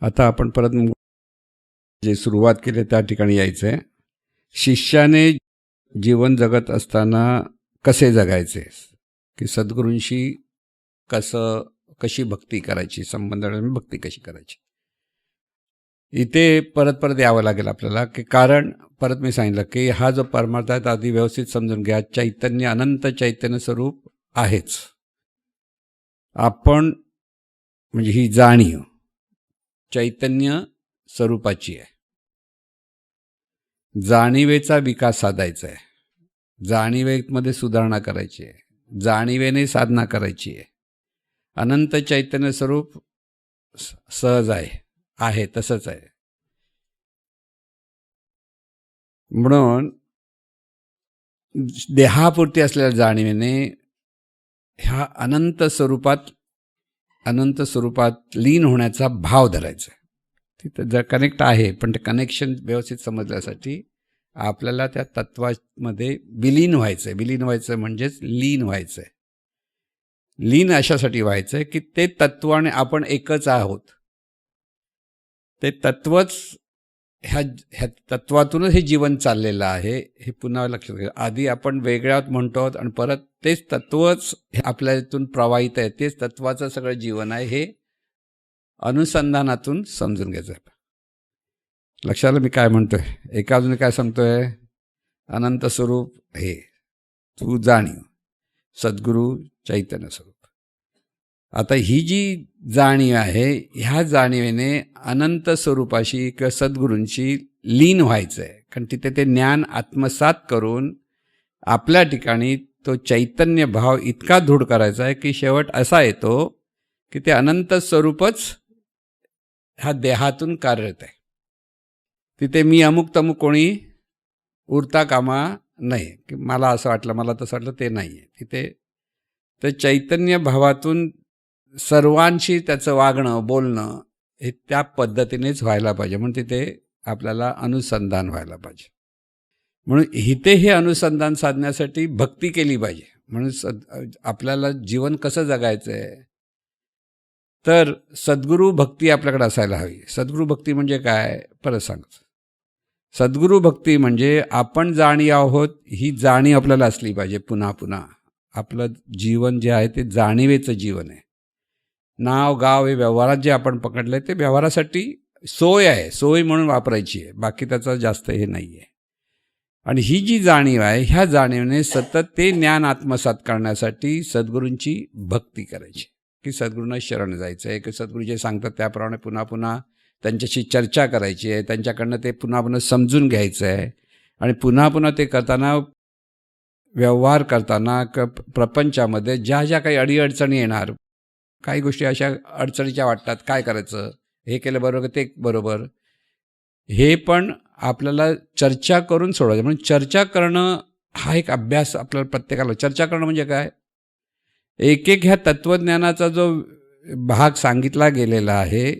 आता आपण परत जे सुरुवात केली त्या ठिकाणी यायचं आहे शिष्याने जीवन जगत असताना कसे जगायचे? की सद्गुरूंशी कसं कशी भक्ती करायची? संबंध भक्ती कशी करायची? इथे परत परत यावं लागेल आपल्याला की कारण परत मी सांगितलं की हा जो परमार्थ आहे आधी व्यवस्थित समजून घ्या. चैतन्य अनंत चैतन्य स्वरूप आहेच. आपण म्हणजे ही जाणीव चैतन्य स्वरूपाची आहे. जाणीवेचा विकास साधायचा आहे. जाणीवेमध्ये सुधारणा करायची आहे. जाणीवेने साधना करायची आहे. अनंत चैतन्य स्वरूप सहज आहे. आहे तसंच आहे. म्हणून देहापुरती असलेल्या जाणीवेने ह्या अनंत स्वरूपात अनंत स्वरूपात लीन होण्याचा भाव धरायचा तिथं जर कनेक्ट आहे पण ते कनेक्शन व्यवस्थित समजण्यासाठी आपल्याला त्या तत्वामध्ये विलीन व्हायचं आहे विलीन व्हायचं म्हणजेच लीन व्हायचं आहे लीन अशासाठी व्हायचं आहे की ते तत्व आणि आपण एकच आहोत. ते तत्वच ह्या ह्या तत्वातूनच हे जीवन चाललेलं आहे हे पुन्हा लक्षात घ्या. आधी आपण वेगळ्यात म्हणतो आहोत आणि परत तेच तत्वच हे प्रवाहित आहे. तेच तत्वाचं सगळं जीवन आहे हे अनुसंधानातून समजून घ्यायचं आहे. लक्षात मी काय म्हणतोय? एका अजून काय सांगतोय? अनंत स्वरूप हे तू जाणीव. सद्गुरू चैतन्य स्वरूप. आता ही जी जाणीव आहे ह्या जाणीवेने अनंत स्वरूपाशी किंवा सद्गुरूंशी लीन व्हायचं आहे कारण तिथे ते ज्ञान आत्मसात करून आपल्या ठिकाणी तो चैतन्य भाव इतका दृढ करायचा आहे की शेवट असा येतो की ते अनंत स्वरूपच ह्या देहातून कार्यरत आहे. तिथे मी अमुक तमुक कोणी उरता कामा नाही की मला असं वाटलं मला तसं वाटलं ते नाही आहे तिथे तर चैतन्य भावातून सर्वांशी त्याचं वागणं बोलणं हे त्या पद्धतीनेच व्हायला पाहिजे. म्हणून तिथे आपल्याला अनुसंधान व्हायला पाहिजे. म्हणून इथे हे अनुसंधान साधण्यासाठी भक्ती केली पाहिजे. म्हणून सद आपल्याला जीवन कसं जगायचं आहे तर सद्गुरू भक्ती आपल्याकडे असायला हवी. सद्गुरू भक्ती म्हणजे काय? परत सांगतो. सद्गुरू भक्ती म्हणजे आपण जाणी आहोत ही जाणीव आपल्याला असली पाहिजे पुन्हा पुन्हा. आपलं जीवन जे आहे ते जाणीवेचं जीवन आहे. नाव गाव हे व्यवहारात जे आपण पकडलं ते व्यवहारासाठी सोय आहे. सोय म्हणून वापरायची आहे. बाकी त्याचं जास्त हे नाही आहे आणि ही जी जाणीव आहे ह्या जाणीवने सतत ते ज्ञान आत्मसात करण्यासाठी सद्गुरूंची भक्ती करायची. की सद्गुरूंना शरण जायचं आहे की सद्गुरू जे सांगतात त्याप्रमाणे पुन्हा पुन्हा त्यांच्याशी चर्चा करायची आहे त्यांच्याकडनं ते पुन्हा पुन्हा समजून घ्यायचं आहे आणि पुन्हा पुन्हा ते करताना व्यवहार करताना क प्रपंचामध्ये ज्या ज्या काही अडीअडचणी येणार काही गोष्टी अशा अडचणीच्या वाटतात काय करायचं? हे केलं बरोबर ते बरोबर? हे पण आपल्याला चर्चा करून सोडवायचं. म्हणून चर्चा करणं हा एक अभ्यास आपल्याला प्रत्येकाला. चर्चा करणं म्हणजे काय? एक एक ह्या तत्त्वज्ञानाचा जो भाग सांगितला गेलेला आहे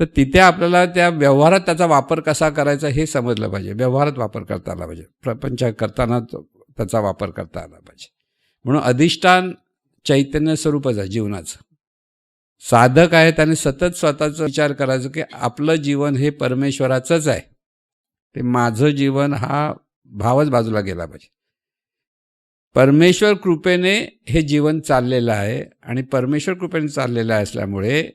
तर तिथे आपल्याला त्या व्यवहारात त्याचा वापर कसा करायचा हे समजलं पाहिजे. व्यवहारात वापर करता आला पाहिजे. प्रपंच करताना त्याचा वापर करता आला पाहिजे. म्हणून अधिष्ठान चैतन्य स्वरूपच आहे जीवनाचं. साधक आहेत आणि सतत स्वतःचा विचार करायचा की आपलं जीवन हे परमेश्वराचंच आहे. ते माझं जीवन हा भावच बाजूला गेला पाहिजे. परमेश्वर कृपेने हे जीवन चाललेलं आहे आणि परमेश्वर कृपेने चाललेलं असल्यामुळे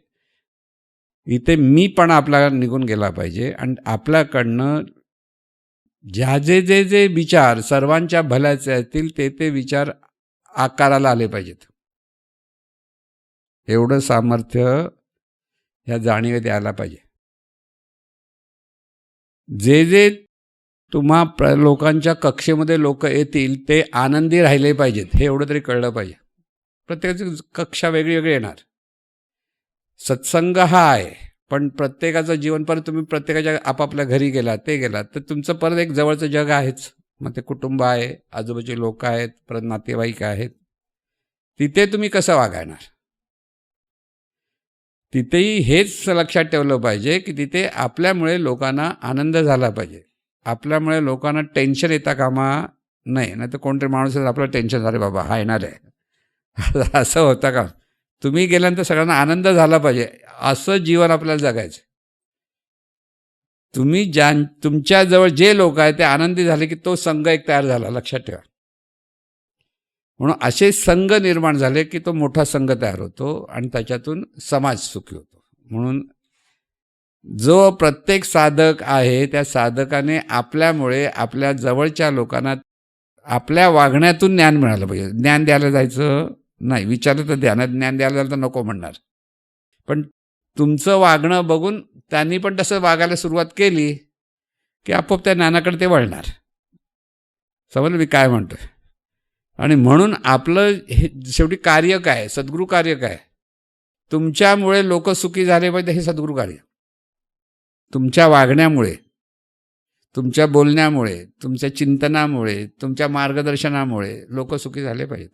इथे मी पण आपला निघून गेला पाहिजे आणि आपल्याकडनं ज्या जे जे जे विचार सर्वांच्या भल्याचे असतील ते ते विचार आकाराला आले पाहिजेत. एवढं सामर्थ्य ह्या जाणीवेत यायला पाहिजे. जे जे तुम्हा प्र लोकांच्या कक्षेमध्ये लोक येतील ते आनंदी राहिले पाहिजेत हे एवढं तरी कळलं पाहिजे. प्रत्येकाची कक्षा वेगळी वेगळी येणार. सत्संग हा आहे पण प्रत्येकाचं जीवन परत तुम्ही प्रत्येकाच्या आपापल्या घरी गेला ते गेला तर तुमचं परत एक जवळचं जग आहेच. मग ते कुटुंब आहे आजूबाजूचे लोक आहेत परत नातेवाईक आहेत. तिथे तुम्ही कसं वागायणार? तिथेही हेच लक्षात ठेवलं पाहिजे की तिथे आपल्यामुळे लोकांना आनंद झाला पाहिजे. आपल्यामुळे लोकांना टेन्शन येता कामा नाही नाही तर कोणतरी माणूस आपलं टेन्शन झालं बाबा हा येणार आहे. असं होतं का? तुम्ही गेल्यानंतर सगळ्यांना आनंद झाला पाहिजे. असं जीवन आपल्याला जगायचं तुम्ही ज्या तुमच्याजवळ जे लोक आहेत ते आनंदी झाले की तो संघ एक तयार झाला. लक्षात ठेवा. म्हणून असे संघ निर्माण झाले की तो मोठा संघ तयार होतो आणि त्याच्यातून समाज सुखी होतो. म्हणून जो प्रत्येक साधक आहे त्या साधकाने आपल्यामुळे आपल्या जवळच्या लोकांना आपल्या वागण्यातून ज्ञान मिळालं पाहिजे. ज्ञान द्यायला जायचं नाही. विचारलं तर ध्यानात ज्ञान द्यायला जायला तर नको म्हणणार. पण तुमचं वागणं बघून त्यांनी पण तसं वागायला सुरुवात केली की आपोआप त्या ज्ञानाकडे ते वळणार. समजलं मी काय म्हणतोय? आणि म्हणून आपलं हे शेवटी कार्य काय? सद्गुरू कार्य काय? तुमच्यामुळे लोक सुखी झाले पाहिजे हे सद्गुरू कार्य. तुमच्या वागण्यामुळे तुमच्या बोलण्यामुळे तुमच्या चिंतनामुळे तुमच्या मार्गदर्शनामुळे लोक सुखी झाले पाहिजेत.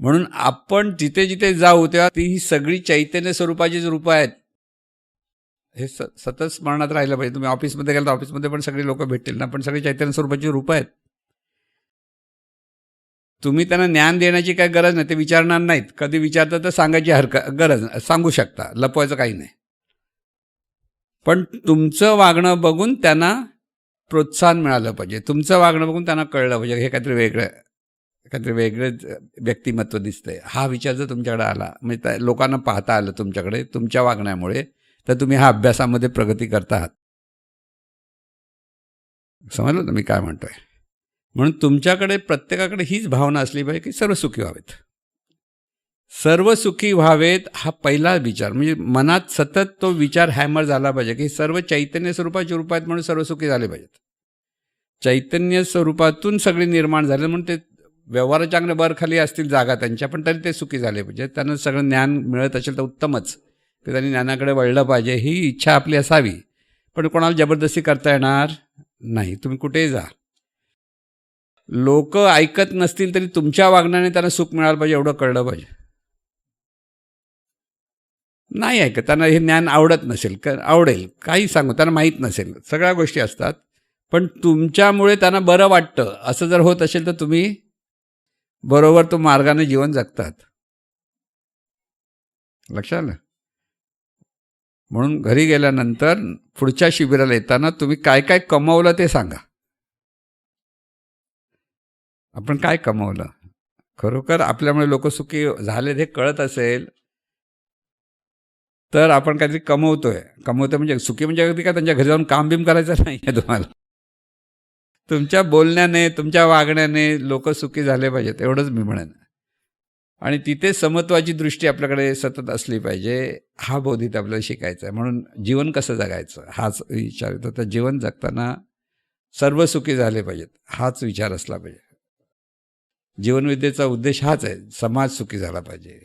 म्हणून आपण जिथे जिथे जाऊ तेव्हा ती ही सगळी चैतन्य स्वरूपाची रूपं आहेत. हे स सतत स्मरणात राहिलं पाहिजे. तुम्ही ऑफिसमध्ये गेला तर ऑफिसमध्ये पण सगळी लोक भेटतील ना पण सगळी चैतन्य स्वरूपाची रूपं आहेत. तुम्ही त्यांना ज्ञान देण्याची काही गरज नाही ते विचारणार नाहीत. कधी विचारतात तर सांगायची हरकत गरज सांगू शकता लपवायचं काही नाही. पण तुमचं वागणं बघून त्यांना प्रोत्साहन मिळालं पाहिजे. तुमचं वागणं बघून त्यांना कळलं पाहिजे. हे काहीतरी वेगळं काहीतरी वेगळंच व्यक्तिमत्व दिसतंय. हा विचार जर तुमच्याकडे आला म्हणजे त्या लोकांना पाहता आलं तुमच्याकडे तुमच्या वागण्यामुळे तर तुम्ही हा अभ्यासामध्ये प्रगती करता आहात. समजलं ना मी काय म्हणतोय? म्हणून तुमच्याकडे प्रत्येकाकडे हीच भावना असली पाहिजे की सर्व सुखी व्हावेत. सर्व सुखी व्हावेत हा पहिला विचार. म्हणजे मनात सतत तो विचार हॅमर झाला पाहिजे की सर्व चैतन्य स्वरूपाचे रूप आहेत म्हणून सर्व सुखी झाले पाहिजेत. चैतन्य स्वरूपातून सगळे निर्माण झाले म्हणून ते व्यवहाराच्या अंगणे बरखाली असतील जागा त्यांच्या पण तरी ते सुखी झाले पाहिजे. त्यांना सगळं ज्ञान मिळत असेल तर उत्तमच. की त्यांनी ज्ञानाकडे वळलं पाहिजे ही इच्छा आपली असावी. पण कोणाला जबरदस्ती करता येणार नाही. तुम्ही कुठेही जा. लोक ऐकत नसतील तरी तुमच्या वागण्याने त्यांना सुख मिळालं पाहिजे एवढं कळलं पाहिजे. नाही ऐकत त्यांना हे ज्ञान आवडत नसेल क आवडेल काही सांगू त्यांना माहीत नसेल सगळ्या गोष्टी असतात. पण तुमच्यामुळे त्यांना बरं वाटतं असं जर होत असेल तर तुम्ही बरोबर तो मार्गाने जीवन जगतात. लक्षात आलं? म्हणून घरी गेल्यानंतर पुढच्या शिबिराला येताना तुम्ही काय काय कमवलं ते सांगा. आपण काय कमवलं? खरोखर आपल्यामुळे लोक सुखी झाले हे कळत असेल. तर आपण काहीतरी कमवतोय. कमवतोय म्हणजे सुखी म्हणजे अगदी काय त्यांच्या घरी जाऊन काम बिम करायचं नाही आहे तुम्हाला. तुमच्या बोलण्याने तुमच्या वागण्याने लोक सुखी झाले पाहिजेत एवढंच मी म्हणेन. आणि तिथे समत्वाची दृष्टी आपल्याकडे सतत असली पाहिजे. हा बोधित आपल्याला शिकायचा आहे. म्हणून जीवन कसं जगायचं? हाच विचार. येतो तर जीवन जगताना सर्व सुखी झाले पाहिजेत. हाच विचार असला पाहिजे. जीवनविद्येचा उद्देश हाच आहे. समाज सुखी झाला पाहिजे.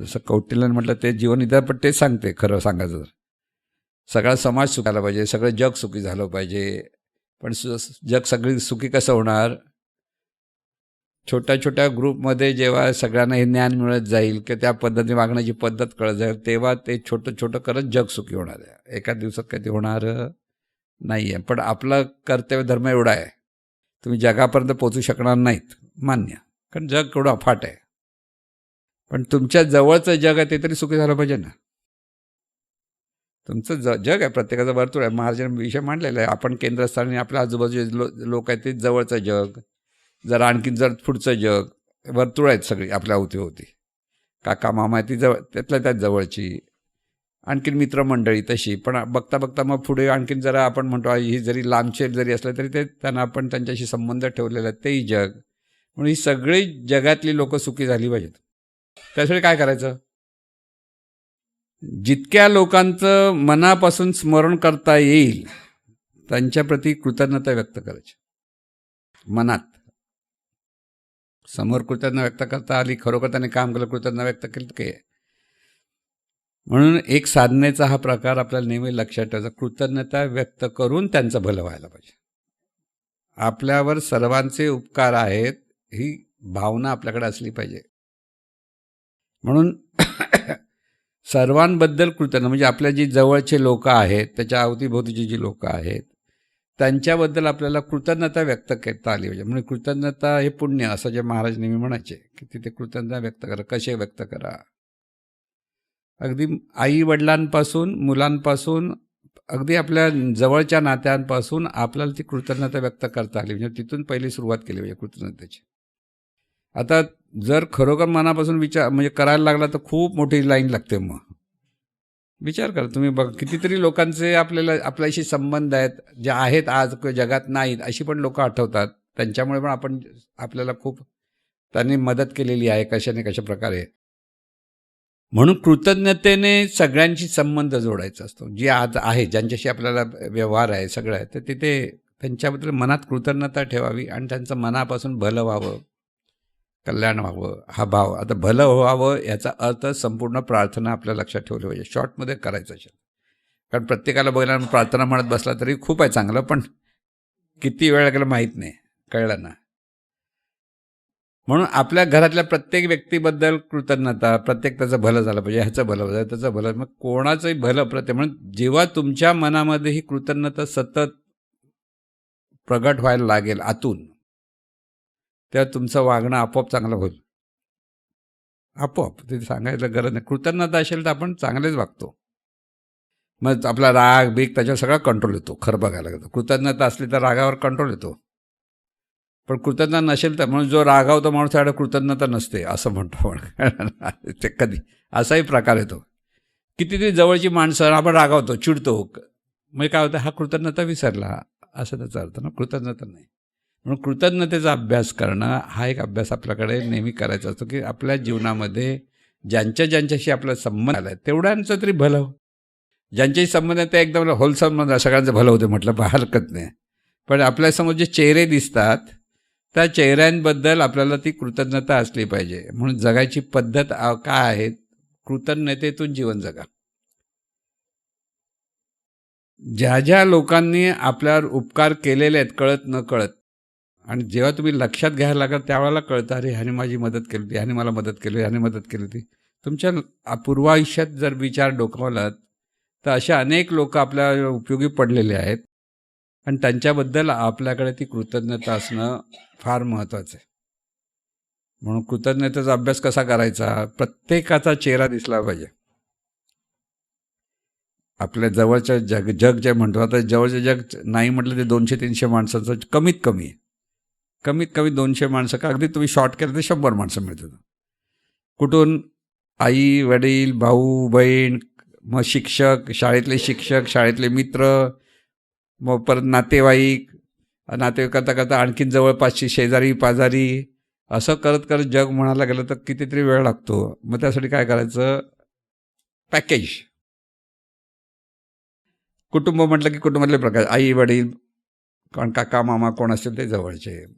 जसं कौटिल्यानं म्हटलं ते जीवनविद्या पण तेच सांगते खरं सांगायचं जर सगळा समाज सुखी झाला पाहिजे सगळं जग सुखी झालं पाहिजे. पण सु जग सगळी सुखी कसं होणार? छोट्या छोट्या ग्रुपमध्ये जेव्हा सगळ्यांना हे ज्ञान मिळत जाईल किंवा त्या पद्धतीने मागण्याची पद्धत कळत जाईल तेव्हा ते छोटं छोटं करत जग सुखी होणार आहे. एका दिवसात काही ते होणार नाही आहे पण आपला कर्तव्य धर्म एवढा आहे. तुम्ही जगापर्यंत पोचू शकणार नाहीत. मान्य. कारण जग केवढं अफाट आहे. पण तुमच्या जवळचं जग आहे ते तरी सुखी झालं पाहिजे ना. तुमचं ज जग आहे प्रत्येकाचं वर्तुळ आहे. महाराजांनी विषय मांडलेला आहे. आपण केंद्रस्थानी आपल्या आजूबाजूचे लो लोक आहेत ते जवळचं जग जर आणखीन जर पुढचं जग वर्तुळ आहेत सगळी आपल्या अवतीभोवती काका मामा आहे ती जवळ त्यातल्या त्यात जवळची. आणखीन मित्रमंडळी तशी. पण बघता बघता मग पुढे आणखीन जरा आपण म्हणतो ही जरी लांबचे जरी असलं तरी ते त्यांना आपण त्यांच्याशी संबंध ठेवलेला आहे. तेही जग. म्हणून ही सगळी जगातली लोक सुखी झाली पाहिजेत. त्यासाठी काय करायचं? जितक्या लोकांचं मनापासून स्मरण करता येईल त्यांच्याप्रती कृतज्ञता व्यक्त करायची. मनात. समोर कृतज्ञ व्यक्त करता आली खरोखर त्याने काम केलं कृतज्ञ व्यक्त केलं काय म्हणून एक साधनेचा हा प्रकार आपल्याला नेहमी लक्षात ठेवायचा. कृतज्ञता व्यक्त करून त्यांचं भलं व्हायला पाहिजे. आपल्यावर सर्वांचे उपकार आहेत ही भावना आपल्याकडे असली पाहिजे. म्हणून सर्वांबद्दल कृतज्ञ म्हणजे आपल्या जी जवळचे लोक आहेत त्याच्या अवतीभोवतीची जी लोक आहेत त्यांच्याबद्दल आपल्याला कृतज्ञता व्यक्त करता आली पाहिजे. म्हणजे कृतज्ञता हे पुण्य असं जे महाराज नेहमी म्हणायचे की तिथे कृतज्ञता व्यक्त करा कसे व्यक्त करा? अगदी आई वडिलांपासून मुलांपासून अगदी आपल्या जवळच्या नात्यांपासून आपल्याला ती कृतज्ञता व्यक्त करता आली. म्हणजे तिथून पहिली सुरुवात केली पाहिजे कृतज्ञतेची. आता जर खरोखर मनापासून विचार म्हणजे करायला लागला तर खूप मोठी लाईन लागते मग. विचार करा तुम्ही बघ कितीतरी लोकांचे आपल्याला आपल्याशी संबंध आहेत जे आहेत आज जगात नाहीत अशी पण लोक आठवतात. त्यांच्यामुळे पण आपण आपल्याला खूप त्यांनी मदत केलेली आहे कशाने कशा प्रकारे. म्हणून कृतज्ञतेने सगळ्यांशी संबंध जोडायचा असतो. जे आज आहे ज्यांच्याशी आपल्याला व्यवहार आहे सगळं आहे तर तिथे त्यांच्याबद्दल मनात कृतज्ञता ठेवावी आणि त्यांचं मनापासून भलं व्हावं. कल्याण व्हावं हा भाव. आता भलं व्हावं याचा अर्थ संपूर्ण प्रार्थना आपल्या लक्षात ठेवली पाहिजे. शॉर्टमध्ये करायचं असेल. कारण प्रत्येकाला बघायला प्रार्थना म्हणत बसला तरी खूप आहे चांगलं पण किती वेळ लागेल माहीत नाही कळलं ना? म्हणून आपल्या घरातल्या प्रत्येक व्यक्तीबद्दल कृतज्ञता प्रत्येक त्याचं भलं झालं पाहिजे ह्याचं भलं झालं त्याचं भलं मग कोणाचंही भलं प्रत्येक म्हणून जेव्हा तुमच्या मनामध्ये ही कृतज्ञता सतत प्रगट व्हायला लागेल आतून तेव्हा तुमचं वागणं आपोआप चांगलं होईल. आपोआप. ते सांगायला गरज नाही. कृतज्ञता असेल तर आपण चांगलेच वागतो. मग आपला राग बीक त्याच्यावर सगळा कंट्रोल येतो. खरं बघायला गेलं कृतज्ञता असली तर रागावर कंट्रोल येतो. पण कृतज्ञता नसेल तर म्हणून जो रागावतो माणूस त्याकडे कृतज्ञता नसते असं म्हणतो आपण. ते कधी. असाही प्रकार येतो. कितीतरी जवळची माणसं आपण रागावतो चिडतो. मग काय होतं? हा कृतज्ञता विसरला. असं त्याचा अर्थ ना. कृतज्ञता नाही. म्हणून कृतज्ञतेचा अभ्यास करणं हा एक अभ्यास आपल्याकडे नेहमी करायचा असतो की आपल्या जीवनामध्ये ज्यांच्या ज्यांच्याशी आपला संबंध आला आहे तेवढ्यांचं तरी भलं हो. ज्यांच्याशी संबंध आहे ते एकदम होलसम म्हणजे सगळ्यांचं भलं होतं म्हटलं पण हरकत नाही. पण आपल्यासमोर जे चेहरे दिसतात त्या चेहऱ्यांबद्दल आपल्याला ती कृतज्ञता असली पाहिजे. म्हणून जगायची पद्धत काय आहे? कृतज्ञतेतून जीवन जगा. ज्या ज्या लोकांनी आपल्यावर उपकार केलेले आहेत कळत न कळत आणि जेव्हा तुम्ही लक्षात घ्यायला लागत त्यावेळेला कळतं अरे ह्याने माझी मदत केली होती ह्याने मला मदत केली ह्याने मदत केली होती. तुमच्या पूर्वायुष्यात जर विचार डोकावलात तर अशा अनेक लोक आपल्या उपयोगी पडलेले आहेत. आणि त्यांच्याबद्दल आपल्याकडे ती कृतज्ञता असणं फार महत्त्वाचं आहे. म्हणून कृतज्ञतेचा अभ्यास कसा करायचा? प्रत्येकाचा चेहरा दिसला पाहिजे. आपल्या जवळच्या जग जग जे म्हणतो आता जवळचं जग नाही म्हटलं ते दोनशे तीनशे माणसाचं कमीत कमी आहे. कमीत कमी दोनशे माणसं का? अगदी तुम्ही शॉर्ट केलं तर शंभर माणसं मिळतात. कुठून? आई वडील भाऊ बहीण मग शिक्षक शाळेतले शिक्षक शाळेतले मित्र मग परत नातेवाईक नातेवाईक करता करता आणखीन जवळपासची शेजारी पाजारी असं करत करत जग म्हणायला गेलं तर कितीतरी वेळ लागतो. मग त्यासाठी काय करायचं? पॅकेज कुटुंब म्हटलं की कुटुंबातले प्रकार. आई वडील कारण काका मामा कोण असेल ते जवळचे.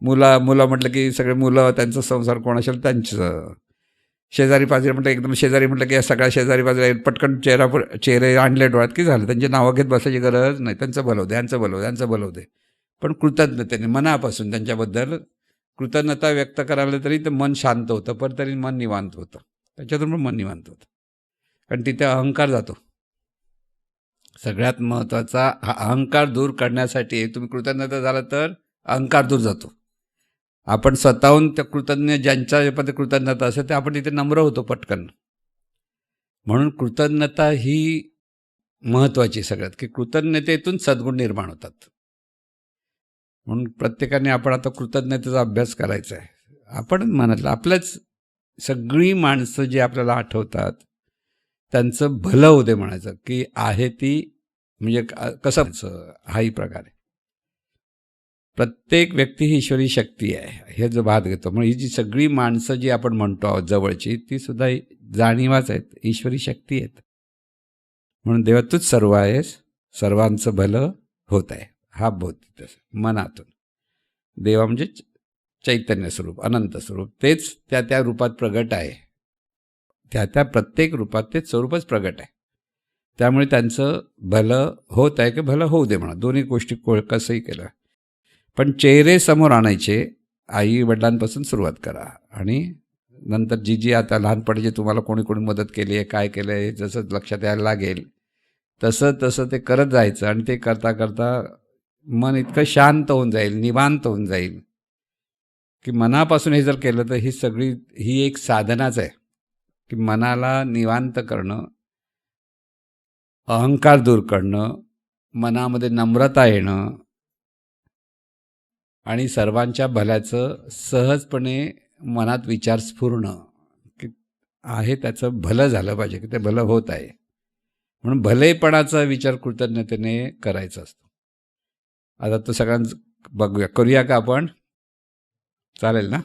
मुला मुलं म्हटलं की सगळे मुलं त्यांचा संसार कोण असेल त्यांचं. शेजारी पाजारी म्हटलं एकदम शेजारी म्हटलं की या सगळ्या शेजारी पाजारी पटकन चेहरा चेहरे आणले डोळ्यात की झालं. त्यांची नावं घेत बसायची गरज नाही. त्यांचं भलवते यांचं भलवते यांचं भलवते पण कृतज्ञतेने मनापासून त्यांच्याबद्दल कृतज्ञता व्यक्त करायला तरी तर मन शांत होतं पण तरी मन निवांत होतं. त्याच्यातून पण मन निवांत होतं. कारण तिथे अहंकार जातो. सगळ्यात महत्त्वाचा हा अहंकार दूर करण्यासाठी तुम्ही कृतज्ञता झाला तर अहंकार दूर जातो. आपण स्वतःहून त्या कृतज्ञ ज्यांच्या कृतज्ञता असेल ते आपण तिथे नम्र होतो पटकन. म्हणून कृतज्ञता ही महत्त्वाची सगळ्यात की कृतज्ञतेतून सद्गुण निर्माण होतात. म्हणून प्रत्येकाने आपण आता कृतज्ञतेचा अभ्यास करायचा आहे. आपण मनातलं आपल्याच सगळी माणसं जी आपल्याला आठवतात त्यांचं भलं होते म्हणायचं की आहे ती म्हणजे कसं हाही प्रकार आहे. प्रत्येक व्यक्ती ही ईश्वरी शक्ती आहे. हे जो भात घेतो म्हणून ही जी सगळी माणसं जी आपण म्हणतो आहोत जवळची ती सुद्धा जाणीवाच आहेत. ईश्वरी शक्ती आहेत. म्हणून देवा तूच सर्व आहेस. सर्वांचं भलं होत आहे. हा बोध तसं मनातून. देवा म्हणजे चैतन्य स्वरूप अनंत स्वरूप. तेच त्या त्या रूपात प्रगट आहे. त्या त्या प्रत्येक रूपात तेच स्वरूपच प्रगट आहे. त्यामुळे त्यांचं भलं होत आहे की भलं होऊ दे म्हणा. दोन्ही गोष्टी कोळ कसंही केलं. पण चेहरे समोर आणायचे आई वडिलांपासून सुरुवात करा. आणि नंतर जी जी आता लहानपणीची तुम्हाला कोणी कोणी मदत केली आहे काय केलं आहे जसं लक्षात यायला लागेल तसं तसं ते करत जायचं आणि ते करता करता मन इतकं शांत होऊन जाईल निवांत होऊन जाईल की मनापासून हे जर केलं तर ही सगळी ही एक साधनाच आहे की मनाला निवांत करणं अहंकार दूर करणं मनामध्ये नम्रता येणं आणि सर्वांच्या भल्याचं सहजपणे मनात विचार स्फुरणं की आहे त्याचं भलं झालं पाहिजे की ते भलं होत आहे. म्हणून भलेपणाचा विचार कृतज्ञतेने करायचा असतो. आता तो सगळ्यांच बघूया. करूया का आपण? चालेल ना?